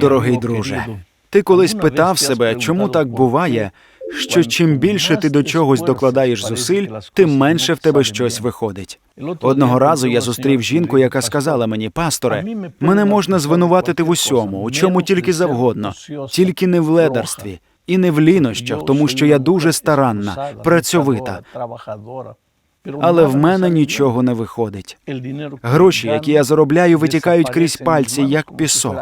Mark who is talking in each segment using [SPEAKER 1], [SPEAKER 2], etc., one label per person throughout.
[SPEAKER 1] Дорогий друже. Ти колись питав себе, чому так буває, що чим більше ти до чогось докладаєш зусиль, тим менше в тебе щось виходить. Одного разу я зустрів жінку, яка сказала мені, пасторе, мене можна звинуватити в усьому, у чому тільки завгодно, тільки не в ледарстві і не в лінощах, тому що я дуже старанна, працьовита. Але в мене нічого не виходить. Гроші, які я заробляю, витікають крізь пальці, як пісок.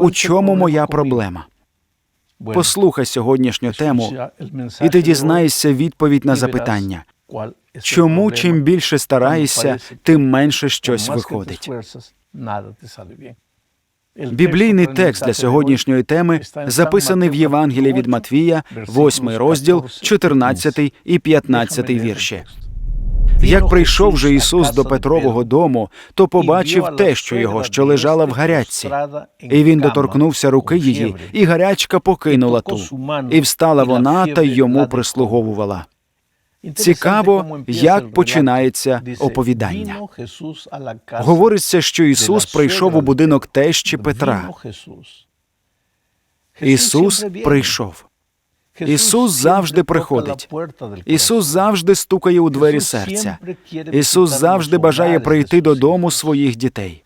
[SPEAKER 1] У чому моя проблема? Послухай сьогоднішню тему, і ти дізнаєшся відповідь на запитання, чому чим більше стараєшся, тим менше щось виходить. Біблійний текст для сьогоднішньої теми записаний в Євангелії від Матвія, 8 розділ, 14 і 15 вірші. Як прийшов же Ісус до Петрового дому, то побачив те, що його, що лежала в гарячці. І він доторкнувся руки її, і гарячка покинула ту. І встала вона та й йому прислуговувала. Цікаво, як починається оповідання. Говориться, що Ісус прийшов у будинок тещі Петра. Ісус прийшов. Ісус завжди приходить. Ісус завжди стукає у двері серця. Ісус завжди бажає прийти додому своїх дітей.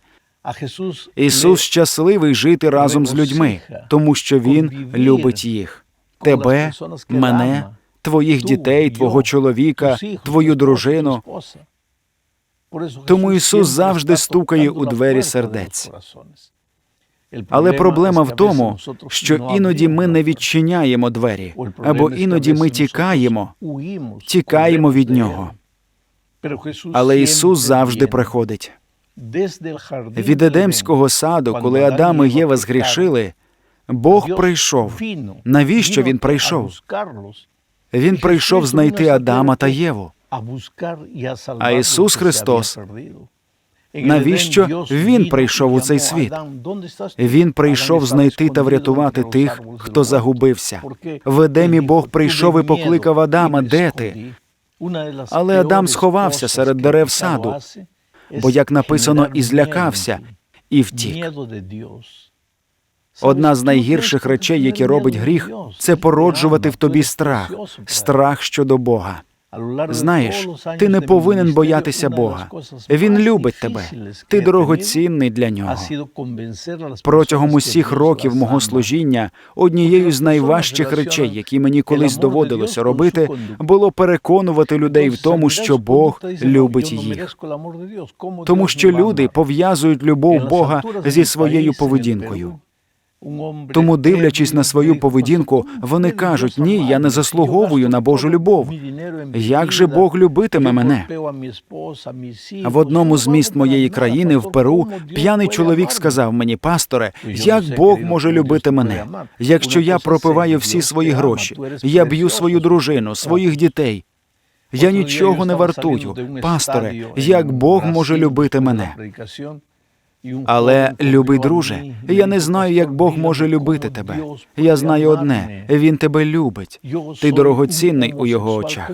[SPEAKER 1] Ісус щасливий жити разом з людьми, тому що Він любить їх. Тебе, мене, твоїх дітей, твого чоловіка, твою дружину. Тому Ісус завжди стукає у двері сердець. Але проблема в тому, що іноді ми не відчиняємо двері, або іноді ми тікаємо, тікаємо від нього. Але Ісус завжди приходить. Від Едемського саду, коли Адам і Єва згрішили, Бог прийшов. Навіщо він прийшов? Він прийшов знайти Адама та Єву.
[SPEAKER 2] А Ісус Христос
[SPEAKER 1] Навіщо він прийшов у цей світ? Він прийшов знайти та врятувати тих, хто загубився. В Едемі Бог прийшов і покликав Адама, де ти?
[SPEAKER 2] Але Адам сховався серед дерев саду,
[SPEAKER 1] Бо, як написано, і злякався, і втік. Одна з найгірших речей, які робить гріх, це породжувати в тобі страх, страх щодо Бога. Знаєш, ти не повинен боятися Бога. Він любить тебе. Ти дорогоцінний для нього. Протягом усіх років мого служіння однією з найважчих речей, які мені колись доводилося робити, було переконувати людей в тому, що Бог любить їх. Тому що люди пов'язують любов Бога зі своєю поведінкою. Тому, дивлячись на свою поведінку, вони кажуть: ні, я не заслуговую на Божу любов. Як же Бог любитиме мене? В одному з міст моєї країни, в Перу, п'яний чоловік сказав мені, пасторе, як Бог може любити мене, якщо я пропиваю всі свої гроші, я б'ю свою дружину, своїх дітей. Я нічого не вартую. Пасторе, як Бог може любити мене? Але, любий друже, я не знаю, як Бог може любити тебе. Я знаю одне: Він тебе любить. Ти дорогоцінний у його очах.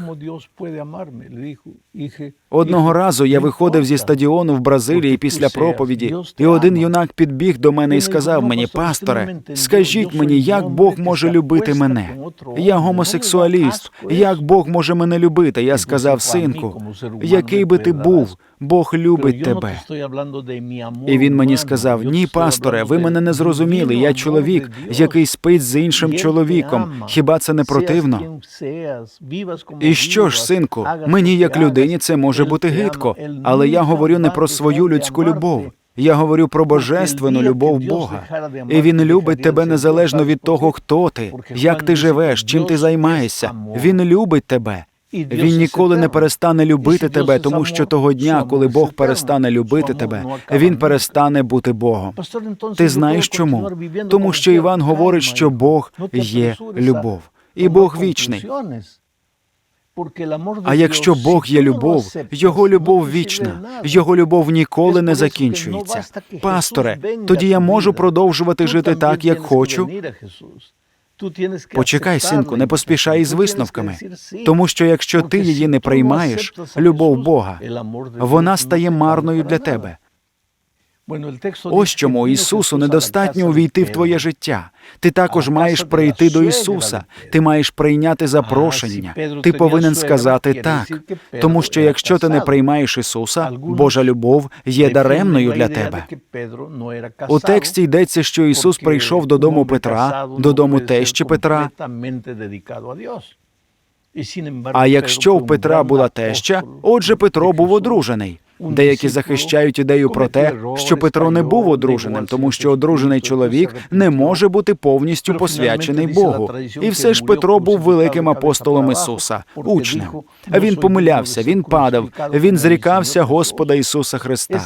[SPEAKER 1] Одного разу я виходив зі стадіону в Бразилії після проповіді, і один юнак підбіг до мене і сказав мені, пасторе, скажіть мені, як Бог може любити мене? Я гомосексуаліст. Як Бог може мене любити? Я сказав, синку, який би ти був, Бог любить тебе. І він мені сказав: Ні, пасторе, ви мене не зрозуміли. Я чоловік, який спить з іншим чоловіком. Хіба це не противно? І що ж, синку, мені як людині це може бути гидко, але я говорю не про свою людську любов. Я говорю про божественну любов Бога. І він любить тебе незалежно від того, хто ти, як ти живеш, чим ти займаєшся. Він любить тебе. Він ніколи не перестане любити тебе, тому що того дня, коли Бог перестане любити тебе, він перестане бути Богом. Ти знаєш чому? Тому що Іван говорить, що Бог є любов, і Бог вічний. А якщо Бог є любов, його любов вічна, його любов ніколи не закінчується. Пасторе, тоді я можу продовжувати жити так, як хочу. Почекай, синку, не поспішай із висновками, тому що якщо ти її не приймаєш, любов Бога, вона стає марною для тебе. Ось чому Ісусу недостатньо увійти в твоє життя. Ти також маєш прийти до Ісуса. Ти маєш прийняти запрошення. Ти повинен сказати так. Тому що якщо ти не приймаєш Ісуса, Божа любов є даремною для тебе. У тексті йдеться, що Ісус прийшов додому Петра, додому тещі Петра. А якщо у Петра була теща, отже, Петро був одружений. Деякі захищають ідею про те, що Петро не був одруженим, тому що одружений чоловік не може бути повністю посвячений Богу. І все ж Петро був великим апостолом Ісуса, учнем. Він помилявся, він падав, він зрікався Господа Ісуса Христа.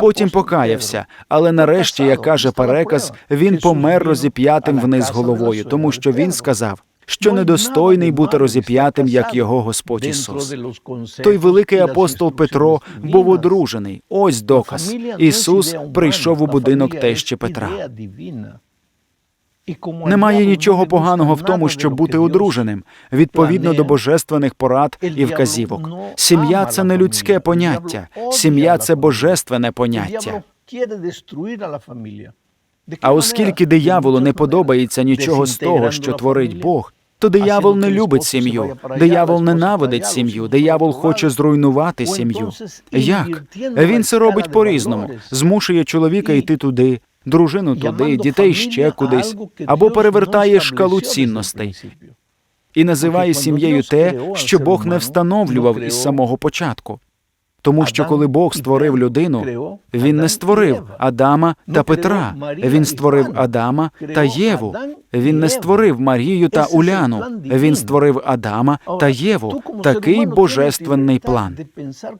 [SPEAKER 1] Потім покаявся, але нарешті, як каже переказ, він помер розіп'ятим вниз головою, тому що він сказав. Що недостойний бути розіп'ятим, як його Господь Ісус. Той великий апостол Петро був одружений. Ось доказ. Ісус прийшов у будинок тещі Петра. Немає нічого поганого в тому, щоб бути одруженим, відповідно до божественних порад і вказівок. Сім'я це не людське поняття, сім'я це божественне поняття. А оскільки дияволу не подобається нічого з того, що творить Бог, то диявол не любить сім'ю, диявол ненавидить сім'ю, диявол хоче зруйнувати сім'ю. Як? Він це робить по-різному, змушує чоловіка йти туди, дружину туди, дітей ще кудись, або перевертає шкалу цінностей і називає сім'єю те, що Бог не встановлював із самого початку. Тому що коли Бог створив людину, він не створив Адама та Петра. Він створив Адама та Єву. Він не створив Марію та Уляну. Він створив Адама та Єву. Такий божественний план.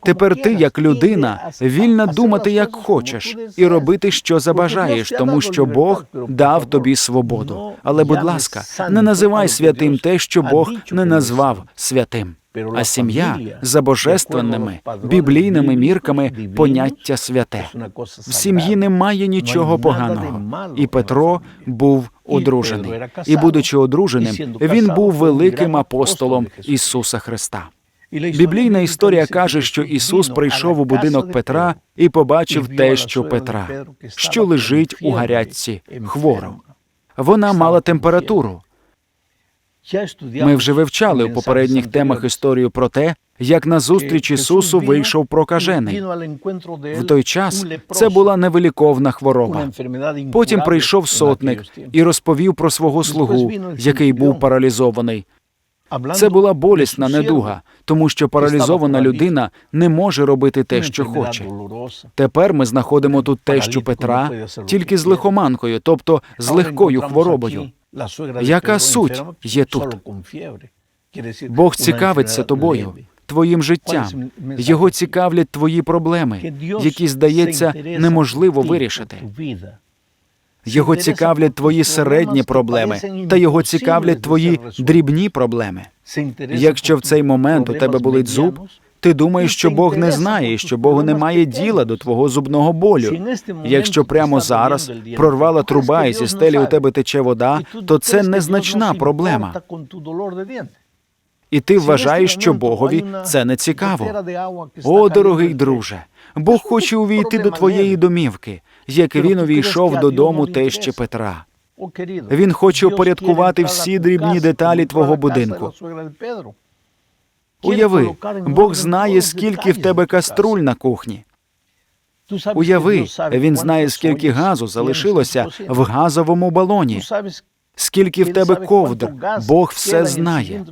[SPEAKER 1] Тепер ти, як людина, вільна думати, як хочеш, і робити, що забажаєш, тому що Бог дав тобі свободу. Але, будь ласка, не називай святим те, що Бог не назвав святим. А сім'я за божественними біблійними мірками поняття святе. В сім'ї немає нічого поганого. І Петро був одружений. І, будучи одруженим, він був великим апостолом Ісуса Христа. Біблійна історія каже, що Ісус прийшов у будинок Петра і побачив тещу Петра, що лежить у гарячці хворо. Вона мала температуру. Ми вже вивчали у попередніх темах історію про те, як на зустріч Ісусу вийшов прокажений. В той час це була невиліковна хвороба. Потім прийшов сотник і розповів про свого слугу, який був паралізований. Це була болісна недуга, тому що паралізована людина не може робити те, що хоче. Тепер ми знаходимо тут тещу Петра тільки з лихоманкою, тобто з легкою хворобою.
[SPEAKER 2] Яка суть є тут?
[SPEAKER 1] Бог цікавиться тобою, твоїм життям. Його цікавлять твої проблеми, які, здається, неможливо вирішити. Його цікавлять твої середні проблеми, та його цікавлять твої дрібні проблеми. Якщо в цей момент у тебе болить зуб, ти думаєш, що Бог не знає, що Богу немає діла до твого зубного болю. Якщо прямо зараз прорвала труба і зі стелі у тебе тече вода, то це незначна проблема. І ти вважаєш, що Богові це не цікаво. О, дорогий друже, Бог хоче увійти до твоєї домівки, як він увійшов додому тещі Петра. Він хоче упорядкувати всі дрібні деталі твого будинку. Уяви, Бог знає, скільки в тебе каструль на кухні. Уяви, він знає, скільки газу залишилося в газовому балоні, скільки в тебе ковдр. Бог все знає.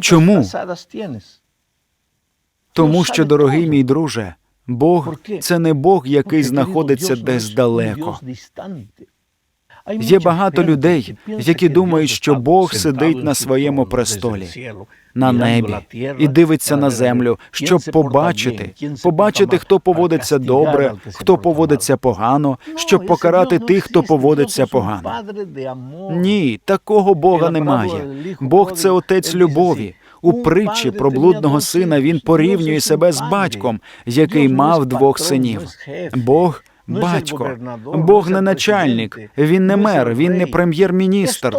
[SPEAKER 1] Чому? Тому що, дорогий мій друже, Бог це не Бог, який знаходиться десь далеко. Є багато людей, які думають, що Бог сидить на своєму престолі, на небі, і дивиться на землю, щоб побачити, побачити, хто поводиться добре, хто поводиться погано, щоб покарати тих, хто поводиться погано. Ні, такого Бога немає. Бог це отець любові. У притчі про блудного сина він порівнює себе з батьком, який мав двох синів. Бог батько, Бог не начальник, він не мер, він не прем'єр-міністр,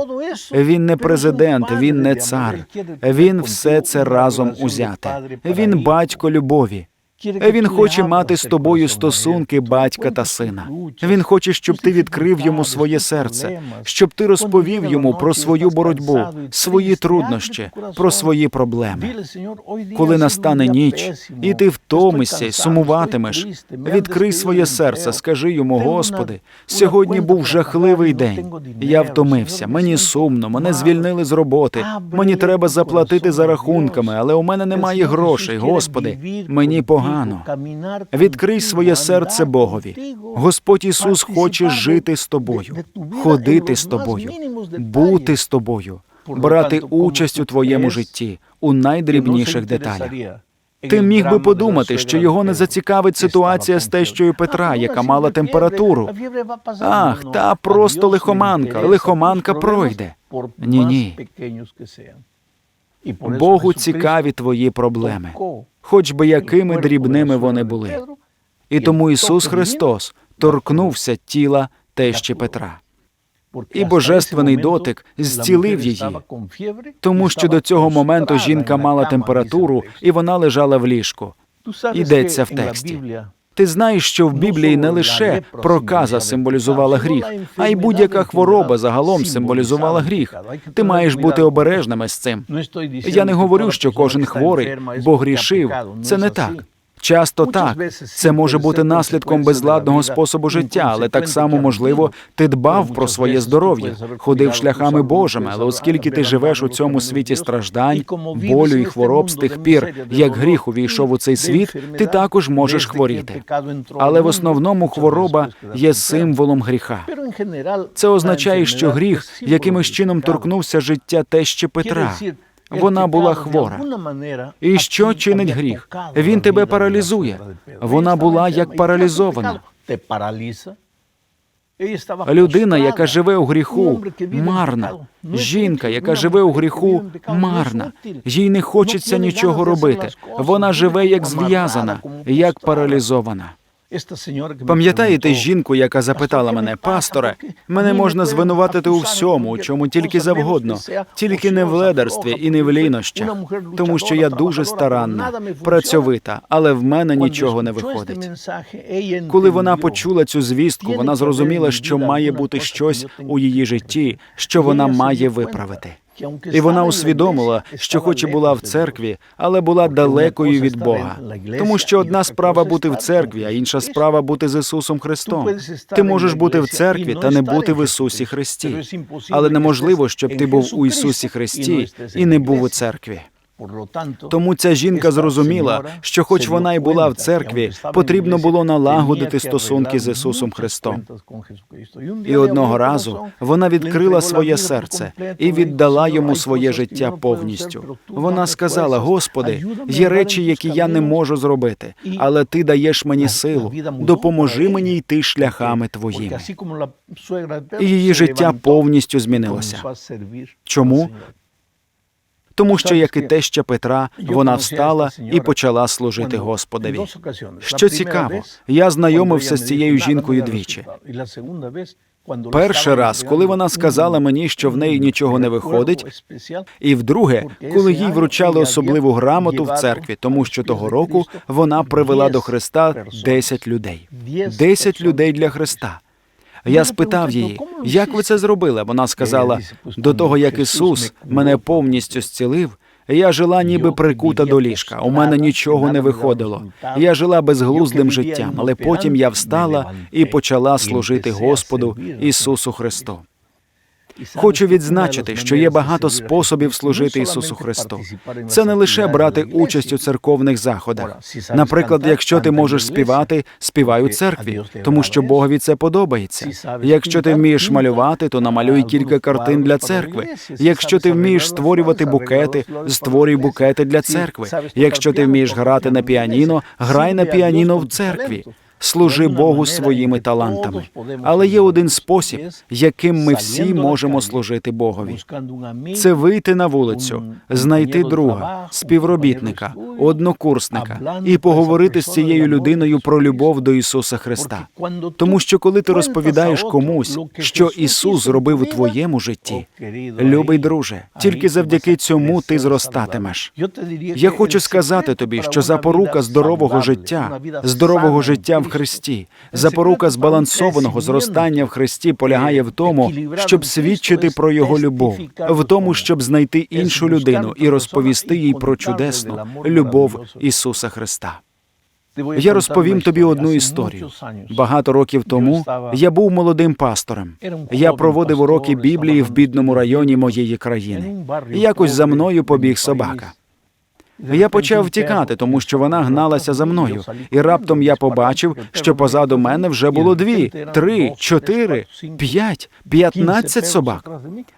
[SPEAKER 1] він не президент, він не цар. Він все це разом узяте. Він батько любові. Він хоче мати з тобою стосунки батька та сина. Він хоче, щоб ти відкрив йому своє серце, щоб ти розповів йому про свою боротьбу, свої труднощі, про свої проблеми. Коли настане ніч, і ти втомишся сумуватимеш, відкрий своє серце, скажи йому, Господи, сьогодні був жахливий день. Я втомився, мені сумно, мене звільнили з роботи. Мені треба заплатити за рахунками, але у мене немає грошей. Господи, мені погано. Відкрий своє серце Богові. Господь Ісус хоче жити з тобою, ходити з тобою, бути з тобою, брати участь у твоєму житті у найдрібніших деталях. Ти міг би подумати, що його не зацікавить ситуація з тещою Петра, яка мала температуру. Ах, та просто лихоманка, лихоманка пройде. Ні, ні. Богу цікаві твої проблеми, хоч би якими дрібними вони були. І тому Ісус Христос торкнувся тіла тещі Петра.
[SPEAKER 2] І божественний дотик зцілив її,
[SPEAKER 1] Тому що до цього моменту жінка мала температуру і вона лежала в ліжку.
[SPEAKER 2] Йдеться в тексті.
[SPEAKER 1] Ти знаєш, що в Біблії не лише проказа символізувала гріх, а й будь-яка хвороба загалом символізувала гріх. Ти маєш бути обережними з цим. Я не говорю, що кожен хворий, бо грішив. Це не так. Часто так. Це може бути наслідком безладного способу життя, але так само можливо, ти дбав про своє здоров'я, ходив шляхами Божими, але оскільки ти живеш у цьому світі страждань, болю і хвороб з тих пір, як гріх увійшов у цей світ, ти також можеш хворіти. Але в основному хвороба є символом гріха. Це означає, що гріх якимось чином торкнувся життя тещі Петра. Вона була хвора. І що чинить гріх? Він тебе паралізує. Вона була як паралізована. Людина, яка живе у гріху, марна. Жінка, яка живе у гріху, марна. Їй не хочеться нічого робити. Вона живе як зв'язана, як паралізована. Пам'ятаєте жінку, яка запитала мене, пасторе, мене можна звинуватити у всьому, чому тільки завгодно, тільки не в ледарстві і не в лінощах, тому що я дуже старанна, працьовита, але в мене нічого не виходить. Коли вона почула цю звістку, вона зрозуміла, що має бути щось у її житті, що вона має виправити. І вона усвідомила, що хоч і була в церкві, але була далекою від Бога. Тому що одна справа бути в церкві, а інша справа бути з Ісусом Христом. Ти можеш бути в церкві та не бути в Ісусі Христі. Але неможливо, щоб ти був у Ісусі Христі і не був у церкві. Тому ця жінка зрозуміла, що, хоч вона й була в церкві, потрібно було налагодити стосунки з Ісусом Христом. І одного разу вона відкрила своє серце і віддала йому своє життя повністю. Вона сказала: Господи, є речі, які я не можу зробити, але ти даєш мені силу. Допоможи мені йти шляхами твоїми. І її життя повністю змінилося. Чому? Тому що, як і теща Петра, вона встала і почала служити Господові. Що цікаво, я знайомився з цією жінкою двічі. Перший раз, коли вона сказала мені, що в неї нічого не виходить, і вдруге, коли їй вручали особливу грамоту в церкві, тому що того року вона привела до Христа 10 людей. 10 людей для Христа. Я спитав її, як ви це зробили? Вона сказала: до того, як Ісус мене повністю зцілив, я жила ніби прикута до ліжка. У мене нічого не виходило. Я жила безглуздим життям, але потім я встала і почала служити Господу Ісусу Христу. Хочу відзначити, що є багато способів служити Ісусу Христу. Це не лише брати участь у церковних заходах. Наприклад, якщо ти можеш співати, співай у церкві, тому що Богові це подобається. Якщо ти вмієш малювати, то намалюй кілька картин для церкви. Якщо ти вмієш створювати букети, створюй букети для церкви. Якщо ти вмієш грати на піаніно, грай на піаніно в церкві. Служи Богу своїми талантами. Але є один спосіб, яким ми всі можемо служити Богові. Це вийти на вулицю, знайти друга, співробітника, однокурсника і поговорити з цією людиною про любов до Ісуса Христа. Тому що коли ти розповідаєш комусь, що Ісус зробив у твоєму житті, любий друже, тільки завдяки цьому ти зростатимеш. Я хочу сказати тобі, що запорука здорового життя, здорового життя в Христі, запорука збалансованого зростання в Христі полягає в тому, щоб свідчити про його любов, в тому, щоб знайти іншу людину і розповісти їй про чудесну любов Ісуса Христа. Я розповім тобі одну історію. Багато років тому я був молодим пастором. Я проводив уроки Біблії в бідному районі моєї країни. І якось за мною побіг собака. Я почав втікати, тому що вона гналася за мною, і раптом я побачив, що позаду мене вже було дві, три, чотири, п'ять, п'ятнадцять собак.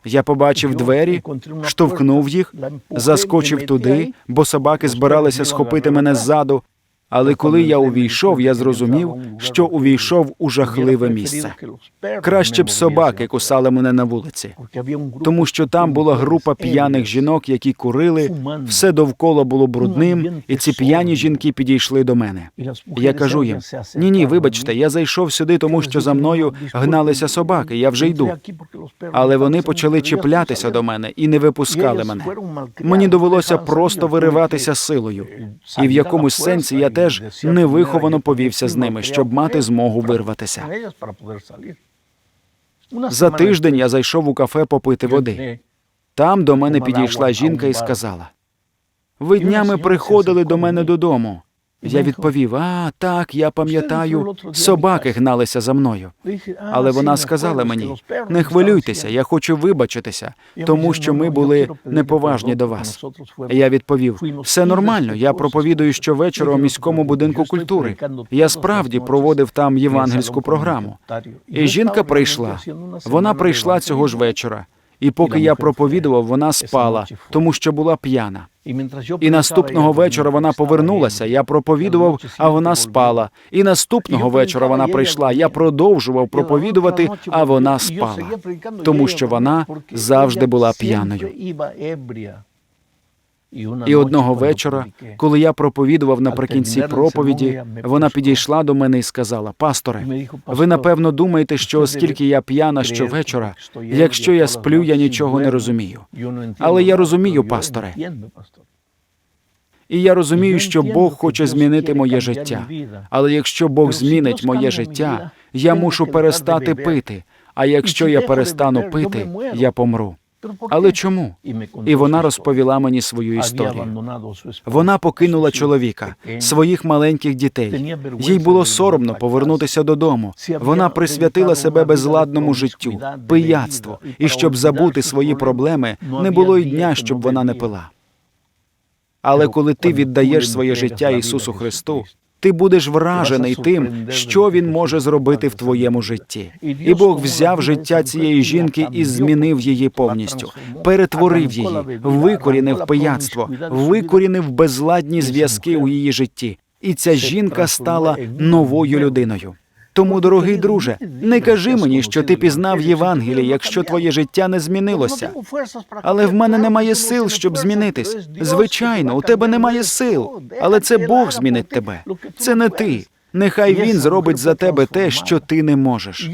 [SPEAKER 1] Я побачив двері, штовхнув їх, заскочив туди, бо собаки збиралися схопити мене ззаду. Але коли я увійшов, я зрозумів, що увійшов у жахливе місце. Краще б собаки кусали мене на вулиці, тому що там була група п'яних жінок, які курили, все довкола було брудним, і ці п'яні жінки підійшли до мене. Я кажу їм: ні, ні, вибачте, я зайшов сюди, тому що за мною гналися собаки. Я вже йду. Але вони почали чіплятися до мене і не випускали мене. Мені довелося просто вириватися силою, і в якомусь сенсі я теж невиховано повівся з ними, щоб мати змогу вирватися. За тиждень я зайшов у кафе попити води. Там до мене підійшла жінка і сказала: Ви днями приходили до мене додому. Я відповів: А, так, я пам'ятаю, собаки гналися за мною. Але вона сказала мені: не хвилюйтеся, я хочу вибачитися, тому що ми були неповажні до вас. Я відповів: все нормально. Я проповідую щовечора у міському будинку культури. Я справді проводив там євангельську програму. І жінка прийшла. Вона прийшла цього ж вечора. І поки я проповідував, вона спала, тому що була п'яна. І наступного вечора вона повернулася. Я проповідував, а вона спала. І наступного вечора вона прийшла. Я продовжував проповідувати, а вона спала, тому що вона завжди була п'яною. І одного вечора, коли я проповідував наприкінці проповіді, вона підійшла до мене і сказала: Пасторе, ви напевно думаєте, що оскільки я п'яна щовечора, якщо я сплю, я нічого не розумію. Але я розумію, пасторе. І я розумію, що Бог хоче змінити моє життя. Але якщо Бог змінить моє життя, я мушу перестати пити. А якщо я перестану пити, я помру. Але чому? І вона розповіла мені свою історію. Вона покинула чоловіка, своїх маленьких дітей. Їй було соромно повернутися додому. Вона присвятила себе безладному життю, пияцтву, і щоб забути свої проблеми, не було й дня, щоб вона не пила. Але коли ти віддаєш своє життя Ісусу Христу, ти будеш вражений тим, що він може зробити в твоєму житті. І Бог взяв життя цієї жінки і змінив її повністю, перетворив її, викорінив пияцтво, викорінив безладні зв'язки у її житті. І ця жінка стала новою людиною. Тому, дорогий друже, не кажи мені, що ти пізнав Євангеліє, якщо твоє життя не змінилося. Але в мене немає сил, щоб змінитись. Звичайно, у тебе немає сил, але це Бог змінить тебе. Це не ти. Нехай він зробить за тебе те, що ти не можеш.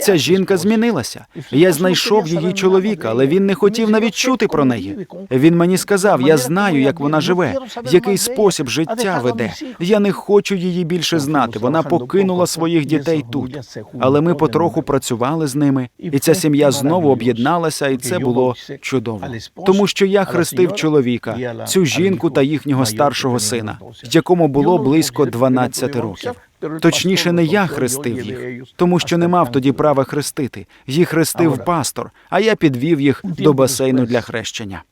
[SPEAKER 1] Ця жінка змінилася. Я знайшов її чоловіка, але він не хотів навіть чути про неї. Він мені сказав: я знаю, як вона живе, який спосіб життя веде. Я не хочу її більше знати. Вона покинула своїх дітей тут. Але ми потроху працювали з ними, і ця сім'я знову об'єдналася, і це було чудово. Тому що я хрестив чоловіка, цю жінку та їхнього старшого сина, якому було близько 12 років. Точніше, не я хрестив їх, тому що не мав тоді права хрестити. Їх хрестив пастор, а я підвів їх до басейну для хрещення.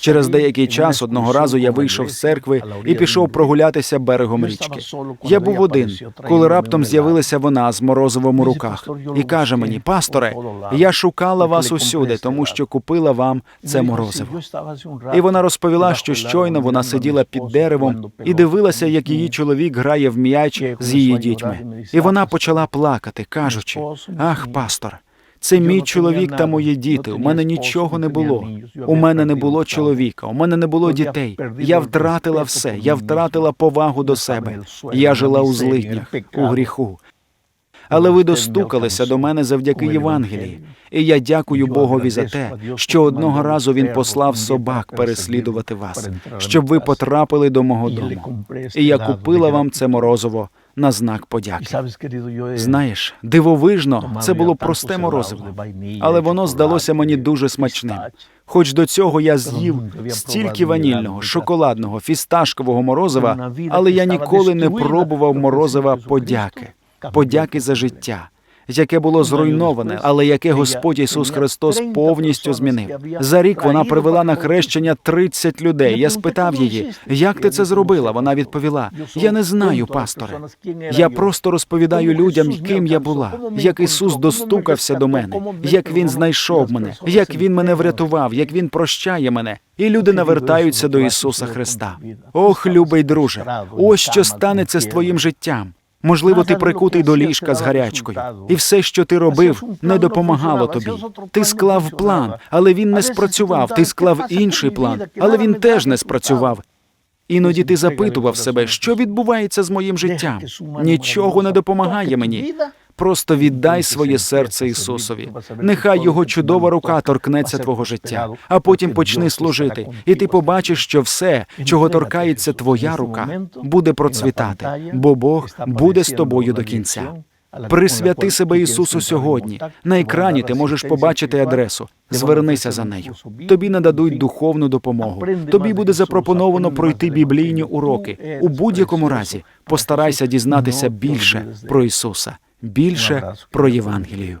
[SPEAKER 1] Через деякий час одного разу я вийшов з церкви і пішов прогулятися берегом річки. Я був один, коли раптом з'явилася вона з морозивом у руках і каже мені: пасторе, я шукала вас усюди, тому що купила вам це морозиво. І вона розповіла, що щойно вона сиділа під деревом і дивилася, як її чоловік грає в м'яч з її дітьми. І вона почала плакати, кажучи: Ах, пастор, це мій чоловік та мої діти. У мене нічого не було. У мене не було чоловіка, у мене не було дітей. Я втратила все. Я втратила повагу до себе. Я жила у злиднях, у гріху. Але ви достукалися до мене завдяки Євангелії, і я дякую Богові за те, що одного разу він послав собак переслідувати вас, щоб ви потрапили до мого дому. І я купила вам це морозиво на знак подяки. Знаєш, дивовижно, це було просте морозиво, але воно здалося мені дуже смачним. Хоч до цього я з'їв стільки ванільного, шоколадного, фісташкового морозива, але я ніколи не пробував морозива подяки, подяки за життя. Яке було зруйноване, але яке Господь Ісус Христос повністю змінив. За рік вона привела на хрещення 30 людей. Я спитав її, як ти це зробила? Вона відповіла: Я не знаю, пасторе. Я просто розповідаю людям, ким я була, як Ісус достукався до мене, як Він знайшов мене, як Він мене врятував, як Він прощає мене. І люди навертаються до Ісуса Христа. Ох, любий друже, ось що станеться з твоїм життям. Можливо, ти прикутий до ліжка з гарячкою, і все, що ти робив, не допомагало тобі. Ти склав план, але він не спрацював. Ти склав інший план, але він теж не спрацював. Іноді ти запитував себе, що відбувається з моїм життям. Нічого не допомагає мені. Просто віддай своє серце Ісусові. Нехай його чудова рука торкнеться твого життя, а потім почни служити, і ти побачиш, що все, чого торкається твоя рука, буде процвітати, бо Бог буде з тобою до кінця. Присвяти себе Ісусу сьогодні. На екрані ти можеш побачити адресу. Звернися за нею. Тобі нададуть духовну допомогу. Тобі буде запропоновано пройти біблійні уроки. У будь-якому разі постарайся дізнатися більше про Ісуса, більше про Євангелію.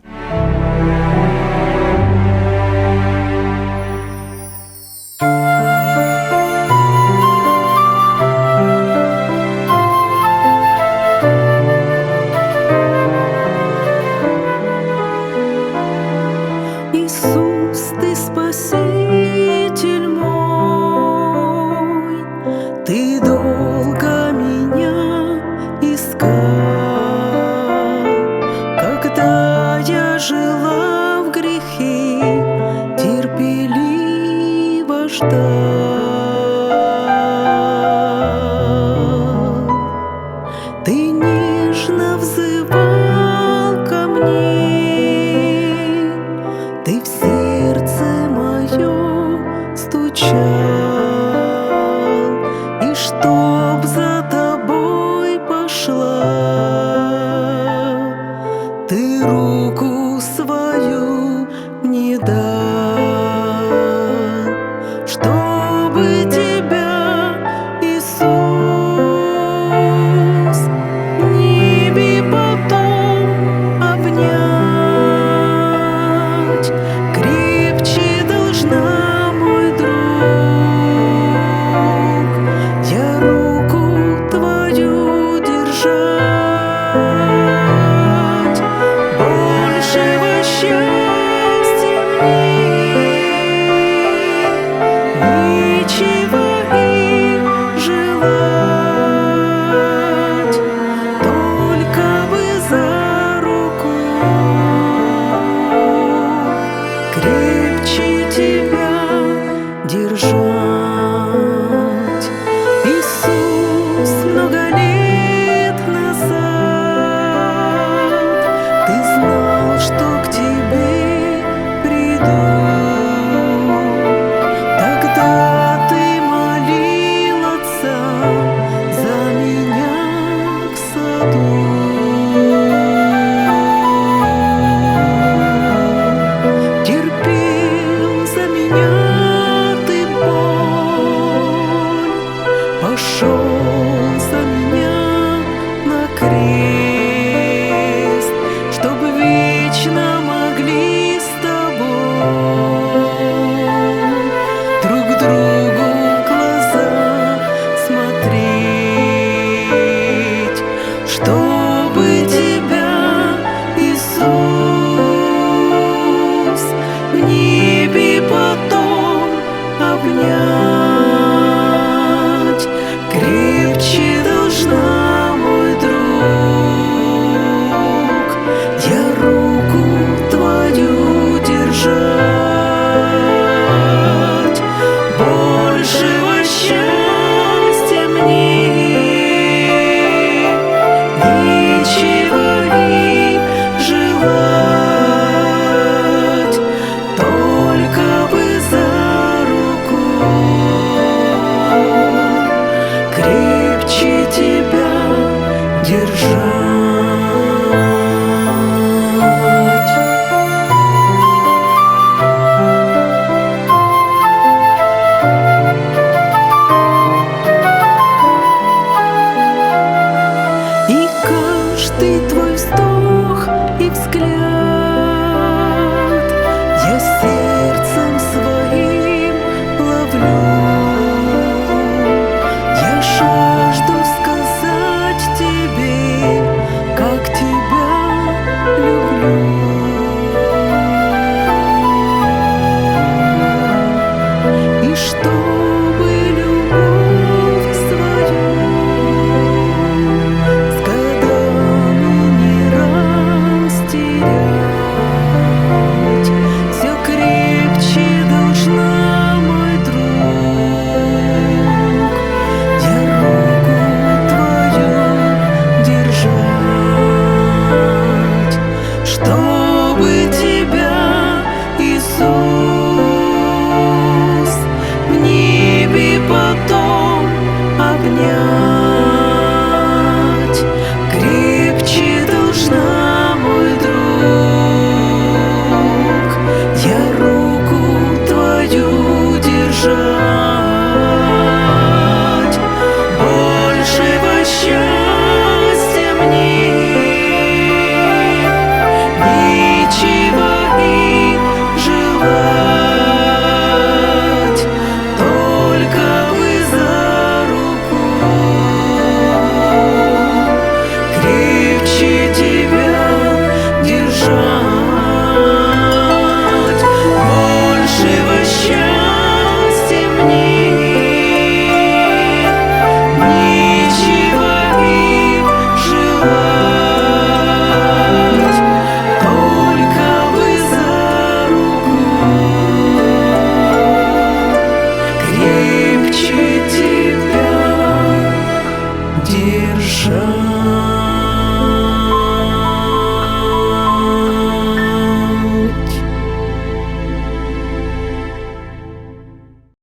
[SPEAKER 3] 手。